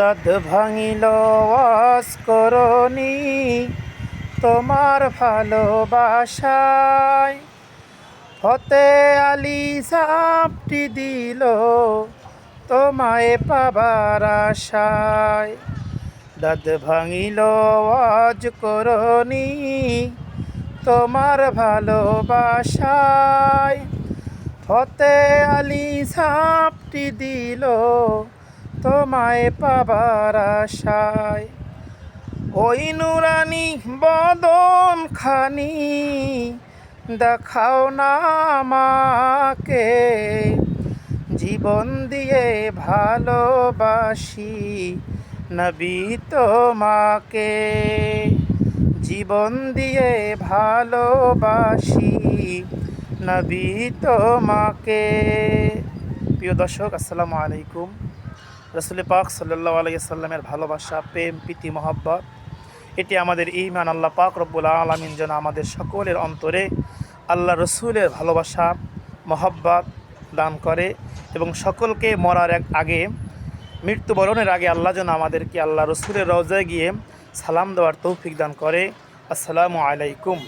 দাঁত ভাঙিল করনি তোমার ভালোবাসায় ফতে আলি সাপটি দিল, তোমায় পাবার আশায়। দাঁত ভাঙিল ওয়াজ করনি তোমার ভালোবাসায় ফতে আলি সাপটি দিল তোমায় পাবার আশায়। ওই নুরানি বদন খানি দেখাও না আমাকে। জীবন দিয়ে ভালোবাসি নবী তোমাকে। জীবন দিয়ে ভালোবাসি নবী তোমাকে। প্রিয় দর্শক, আসসালামু আলাইকুম। রসুল পাক সাল্লাহ আলাইসাল্লামের ভালোবাসা, প্রেম, প্রীতি, মহব্বত, এটি আমাদের ইমান আল্লাহ পাক রব্বুল আলমিন যেন আমাদের সকলের অন্তরে আল্লাহ রসুলের ভালোবাসা, মহব্বত দান করে এবং সকলকে মরার এক আগে, মৃত্যুবরণের আগে আল্লাহ যেন আমাদেরকে আল্লাহ রসুলের রওজায় গিয়ে সালাম দেওয়ার তৌফিক দান করে। আসসালামু আলাইকুম।